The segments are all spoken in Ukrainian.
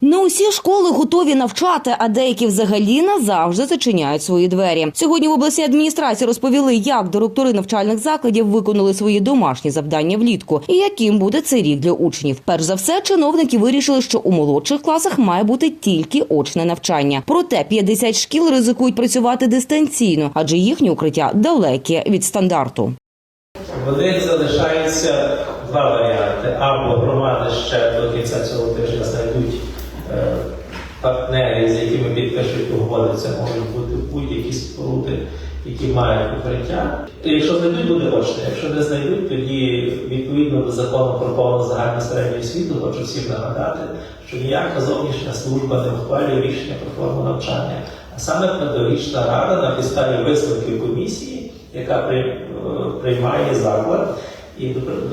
Не усі школи готові навчати, а деякі взагалі назавжди зачиняють свої двері. Сьогодні в обласній адміністрації розповіли, як директори навчальних закладів виконали свої домашні завдання влітку і яким буде цей рік для учнів. Перш за все, чиновники вирішили, що у молодших класах має бути тільки очне навчання. Проте 50 шкіл ризикують працювати дистанційно, адже їхні укриття далекі від стандарту. В них залишаються два варіанти. Або громади ще до кінця цього тижня знайдуть е, партнерів, якими підпишуть. Це можуть бути будь-які споруди, які мають укриття. І Якщо знайдуть, буде очне. Якщо не знайдуть, тоді відповідно до закону про повну загальну середню освіту, хочу всім нагадати, що ніяка зовнішня служба не ухвалює рішення про форму навчання. А саме педагогічна рада на підставі висновків комісії, яка е, приймає заклад. І,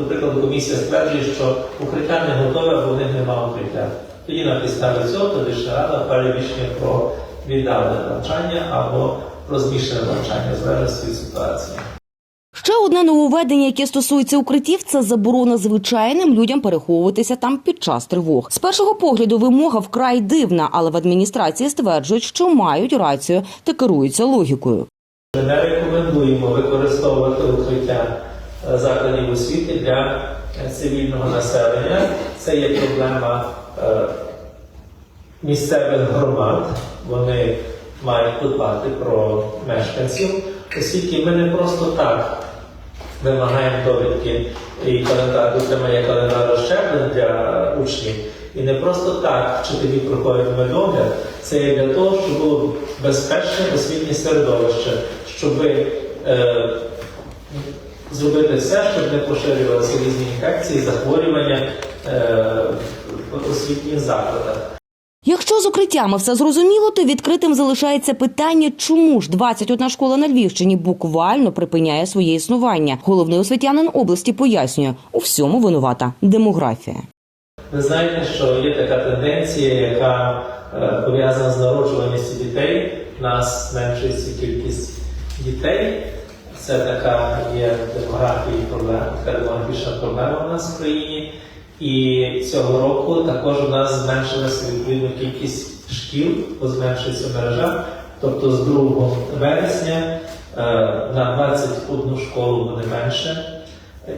прикладу, комісія стверджує, що укриття не готове, бо в них немає укриття. Тоді на підставі цього педагогічна рада ухвалює рішення про віддалене навчання або про змішане навчання, в залежності від ситуації. Ще одне нововведення, яке стосується укриттів, це заборона звичайним людям переховуватися там під час тривог. З першого погляду вимога вкрай дивна, але в адміністрації стверджують, що мають рацію та керуються логікою. Не рекомендуємо використовувати укриття е, закладів освіти для е, цивільного населення. Це є проблема місцевих громад. Вони мають дбати про мешканців, оскільки ми не просто так вимагаємо довідки і календар дотримання календару щеплень для учнів. І не просто так вчителі проходять медогляд, це є для того, щоб було безпечне освітнє середовище, щоб е, зробити все, щоб не поширювалися різні інфекції, захворювання е, освітніх закладах. Якщо з укриттями все зрозуміло, то відкритим залишається питання, чому ж 21 школа на Львівщині буквально припиняє своє існування. Головний освітянин області пояснює, у всьому винувата демографія. Ви знаєте, що є така тенденція, яка е, пов'язана з народжуваністю дітей. У нас зменшується кількість дітей. Це така є в демографії проблема, така демографічна проблема у нас в країні. І цього року також у нас зменшилася відповідно кількість шкіл, бо зменшується мережа. Тобто з 2 вересня е, на 21 школу буде менше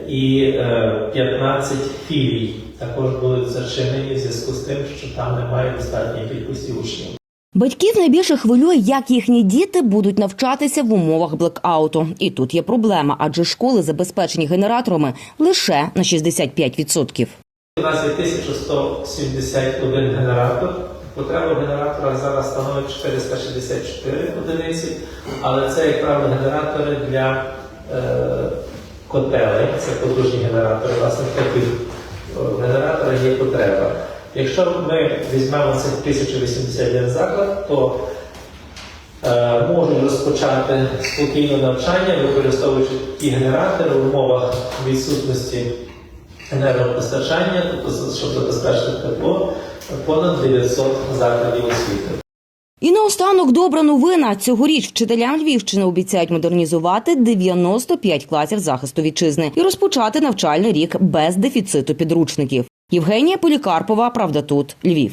і е, 15 філій також будуть зачинені в зв'язку з тим, що там немає достатньої кількості учнів. Батьків найбільше хвилює, як їхні діти будуть навчатися в умовах блекауту. І тут є проблема, адже школи забезпечені генераторами лише на 65%. У нас є 1171 генератор. Потреба генератора зараз становить 464 одиниці, але це, як правило, генератори для е, котелень, це потужні генератори. Власне, в таких е, генераторах є потреба. Якщо ми візьмемо цих 1081 заклад, то е, можуть розпочати спокійне навчання, використовуючи ті генератори в умовах відсутності енергопостачання, тобто щоб забезпечити тепло, понад 900 закладів освіти. І наостанок добра новина. Цьогоріч вчителям Львівщини обіцяють модернізувати 95 класів захисту вітчизни і розпочати навчальний рік без дефіциту підручників. Євгенія Полікарпова, правда, тут Львів.